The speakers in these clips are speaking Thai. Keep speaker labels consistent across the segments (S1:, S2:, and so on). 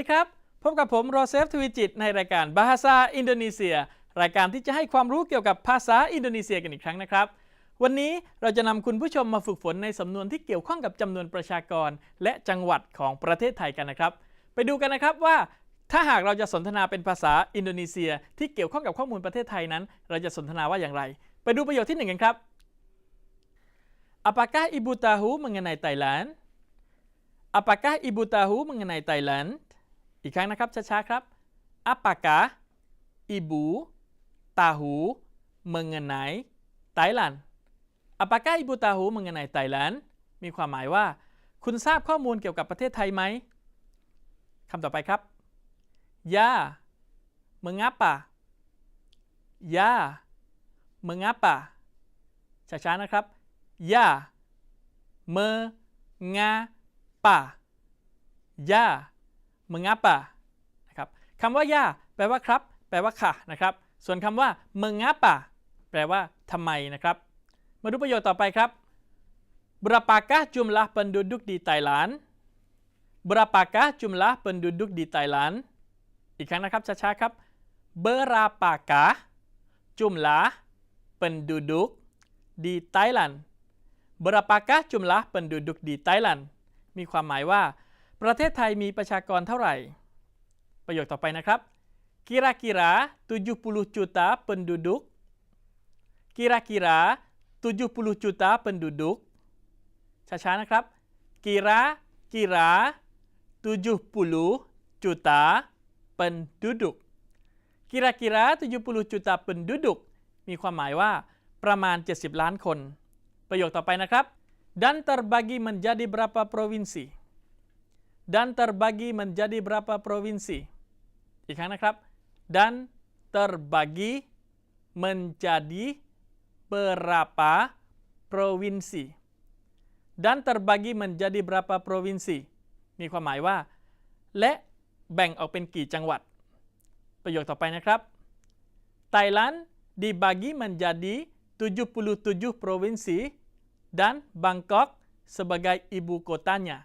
S1: ดีครับ พบกับผมโรเซฟทวีจิต ในรายการบาฮาซาอินโดนีเซีย รายการที่จะให้ความรู้เกี่ยวกับภาษาอินโดนีเซียกันอีกครั้งนะครับ วันนี้เราจะนำคุณผู้ชมมาฝึกฝนในสำนวนที่เกี่ยวข้องกับจำนวนประชากร และจังหวัดของประเทศไทยกันนะครับ ไปดูกันนะครับว่า ถ้าหากเราจะสนทนาเป็นภาษาอินโดนีเซีย ที่เกี่ยวข้องกับข้อมูลประเทศไทยนั้น เราจะสนทนาว่าอย่างไร ไปดูประโยคที่หนึ่งกันครับ Apakah ibu tahu mengenai Thailand Apakah ibu tahu mengenai Thailand อีกครั้งนะครับช้าๆครับอัปปากาอิบูตาหูเมืองไหนไต้หลันอัปปากาอิบูตาหูเมืองไหนไต้หลันมีความหมายว่า คุณทราบข้อมูลเกี่ยวกับประเทศไทยไหมคำต่อไปครับยาเมืองอัปปะยาเมืองอัปปะช้าๆนะครับยาเมืองอัปปะยา mengapa นะครับคำว่า ya แปลว่าครับ แปลว่าค่ะนะครับ ส่วนคำว่า mengapa แปลว่าทำไมนะครับ มาดูประโยคต่อไปครับ Berapakah jumlah penduduk di Thailand Berapakah jumlah penduduk di Thailand อีกครั้งนะครับช้าๆครับ Berapakah jumlah penduduk di Thailand Berapakah jumlah penduduk di Thailand มีความหมายว่า ประเทศไทยมีประชากรเท่าไหร่ ประโยคต่อไปนะครับ kira-kira 70 juta penduduk kira-kira 70 juta penduduk ช้าๆนะครับ kira-kira 70 juta penduduk kira-kira 70 juta penduduk มีความหมายว่า ประมาณ 70 ล้านคน ประโยคต่อไปนะครับ dan terbagi menjadi berapa provinsi dan terbagi menjadi berapa provinsi อีกครั้งนะครับ dan terbagi menjadi berapa provinsi dan terbagi menjadi berapa provinsi มีความหมายว่า และแบ่งออกเป็นกี่จังหวัด ประโยคต่อไปนะครับ Thailand dibagi menjadi 77 provinsi dan Bangkok sebagai ibu kotanya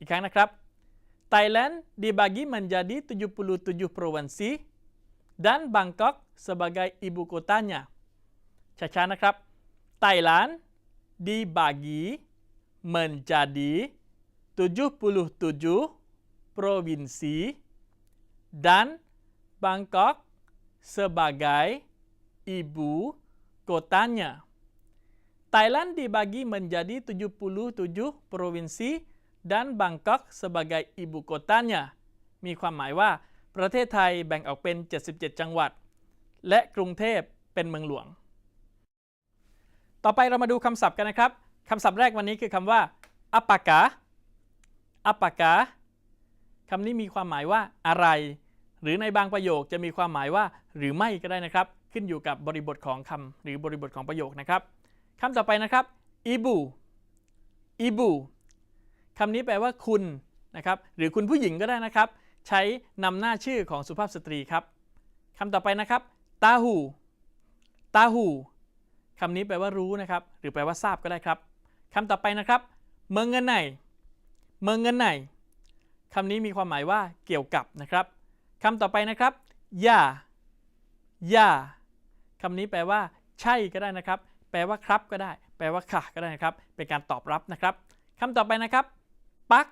S1: อีกครั้งนะครับ Thailand dibagi menjadi 77 provinsi dan Bangkok sebagai ibu kotanya ช้าๆนะครับ Thailand dibagi menjadi 77 provinsi dan Bangkok sebagai ibu kotanya Thailand dibagi menjadi 77 provinsi dan Bangkok sebagai ibu kotanya มีความหมายว่า ประเทศไทยแบ่งออกเป็น 77 จังหวัด และกรุงเทพเป็นเมืองหลวง ต่อไปเรามาดูคำศัพท์กันนะครับคำศัพท์แรกวันนี้คือคำว่า apakah apakah คำนี้มีความหมายว่าอะไร หรือในบางประโยคจะมีความหมายว่า หรือไม่ก็ได้นะครับ ขึ้นอยู่กับบริบทของคำหรือบริบทของประโยคนะครับคำต่อไปนะครับ ibu ibu คำนี้แปลว่าคุณนะครับหรือคุณผู้หญิงก็ได้นะครับ ใช้นำหน้าชื่อของสุภาพสตรีครับคำต่อไปนะครับตาหูตาหูคำนี้แปลว่ารู้นะครับ หรือแปลว่าทราบก็ได้ครับคำต่อไปนะครับ เมืองเงินไหนเมืองเงินไหนคำนี้มีความหมายว่าเกี่ยวกับนะครับคำต่อไปนะครับอย่าอย่าคำนี้แปลว่า ใช่ก็ได้นะครับ แปลว่าครับก็ได้ แปลว่าค่ะก็ได้นะครับ เป็นการตอบรับนะครับคำต่อไปนะครับ ปัก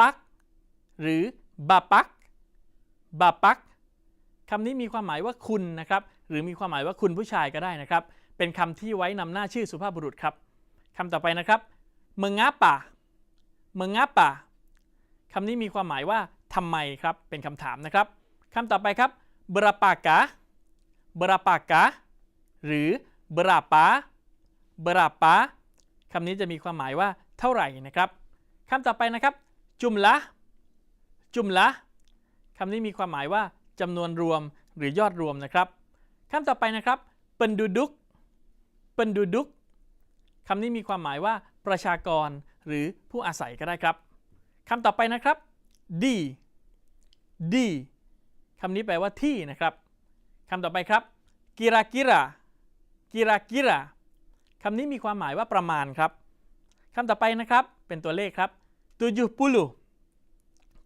S1: ปัก หรือบาปัก บาปักคำนี้มีความหมายว่าคุณนะครับ หรือมีความหมายว่าคุณผู้ชายก็ได้นะครับ เป็นคำที่ไว้นำหน้าชื่อสุภาพบุรุษครับคำต่อไปนะครับเมืองาป่าเมืองาป่าคำนี้มีความหมายว่าทำไมครับ เป็นคำถามนะครับคำต่อไปครับ berapakah berapakah หรือ berapa berapa คำนี้จะมีความหมายว่าเท่าไหร่นะครับ คำต่อไปนะครับ จุมละจุมละคำนี้มีความหมายว่าจำนวนรวมหรือยอดรวมนะครับคำต่อไปนะครับ penduduk penduduk คำนี้มีความหมายว่าประชากรหรือผู้อาศัยก็ได้ครับคำต่อไปนะครับ di di คำนี้แปลว่าที่นะครับคำต่อไปครับ kira-kira kira-kira คำนี้มีความหมายว่าประมาณครับคำต่อไปนะครับเป็นตัวเลขครับ tujuh puluh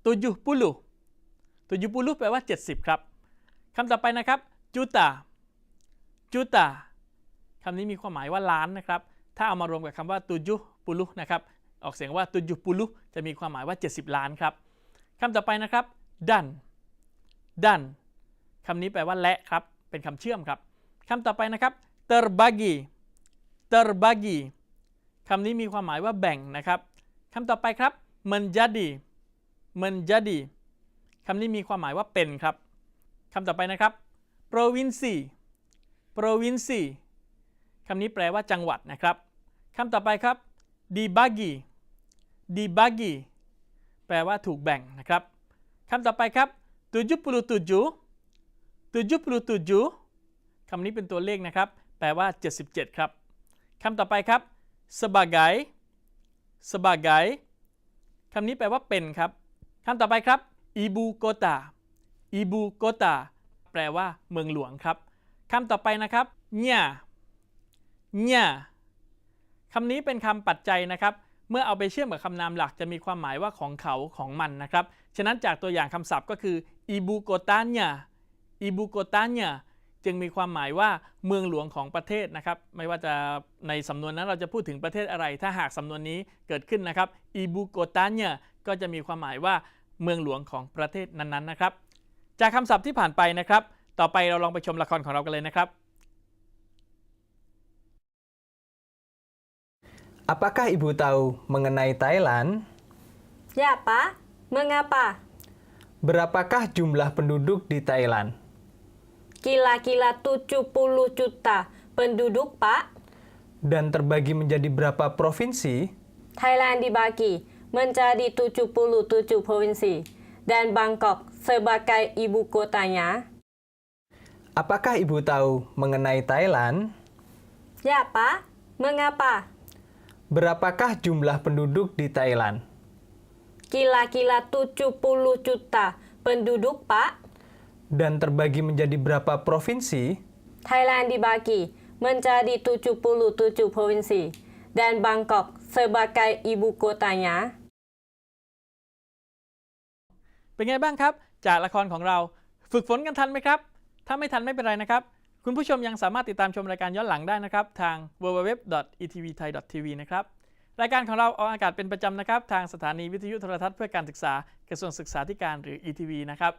S1: tujuh puluh tujuh puluh แปลว่า 70 ครับคำต่อไปนะครับ juta juta คำนี้มีความหมายว่าล้านนะครับ ถ้าเอามารวมกับคำว่า tujuh puluh นะครับ ออกเสียงว่า tujuh puluh จะมีความหมายว่า 70 ล้านครับคำต่อไปนะครับ dan dan คำนี้แปลว่าและครับ เป็นคำเชื่อมครับคำต่อไปนะครับ terbagi terbagi คำนี้มีความหมายว่าแบ่งนะครับคำต่อไปครับ menjadi menjadi คำนี้มีความหมายว่าเป็นครับคำต่อไปนะครับ provinsi provinsi คำนี้แปลว่าจังหวัดนะครับคำต่อไปครับ dibagi dibagi แปลว่าถูกแบ่งนะครับคำต่อไปครับ 77 77คำนี้เป็นตัวเลขนะครับ แปลว่า 77 ครับคำต่อไปครับ sebagai sebagai คำนี้แปลว่าเป็นครับคำต่อไปครับ ibu kota ibu kota แปลว่าเมืองหลวงครับคำต่อไปนะครับ nya nya คำนี้เป็นคำปัจจัยนะครับ เมื่อเอาไปเชื่อมกับคำนามหลักจะมีความหมายว่าของเขาของมันนะครับ ฉะนั้นจากตัวอย่างคำศัพท์ก็คือ ibu kotanya ibu kotanya จึงมีความหมายว่าเมืองหลวงของประเทศนะครับ ไม่ว่าจะในสำนวนนั้นเราจะพูดถึงประเทศอะไร ถ้าหากสำนวนนี้เกิดขึ้นนะครับ ibu kotanya ก็จะมีความหมายว่าเมืองหลวงของประเทศนั้นๆนะครับ จากคำศัพท์ที่ผ่านไปนะครับ ต่อไปเราลองไปชมละครของเรากันเลยนะครับ
S2: Apakah Ibu tahu mengenai Thailand?
S3: Ya, Pak. Mengapa?
S2: Berapakah jumlah penduduk di Thailand?
S3: Kila-kila 70 juta penduduk, Pak.
S2: Dan terbagi menjadi berapa provinsi?
S3: Thailand dibagi menjadi 77 provinsi dan Bangkok sebagai ibu kotanya.
S2: Apakah Ibu tahu mengenai Thailand?
S3: Ya, Pak. Mengapa?
S2: Berapakah jumlah penduduk di Thailand?
S3: Kila-kila 70 juta penduduk, Pak.
S2: Dan terbagi menjadi berapa provinsi?
S3: Thailand dibagi menjadi 77 provinsi dan Bangkok sebagai ibu kotanya.
S1: เป็นไงบ้างครับ จากละครของเราฝึกฝนกันทันไหมครับ ถ้าไม่ทันไม่เป็นไรนะครับ คุณผู้ชมยังสามารถติดตามชมรายการย้อนหลังได้นะครับ ทาง www.etvthai.tv นะครับ รายการของเราออกอากาศเป็นประจำนะครับ ทางสถานีวิทยุโทรทัศน์เพื่อการศึกษากระทรวงศึกษาธิการหรือ ETV นะครับ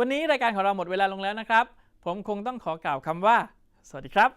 S1: วันนี้รายการของเราหมดเวลาลงแล้วนะครับ ผมคงต้องขอกล่าวคำว่า สวัสดีครับ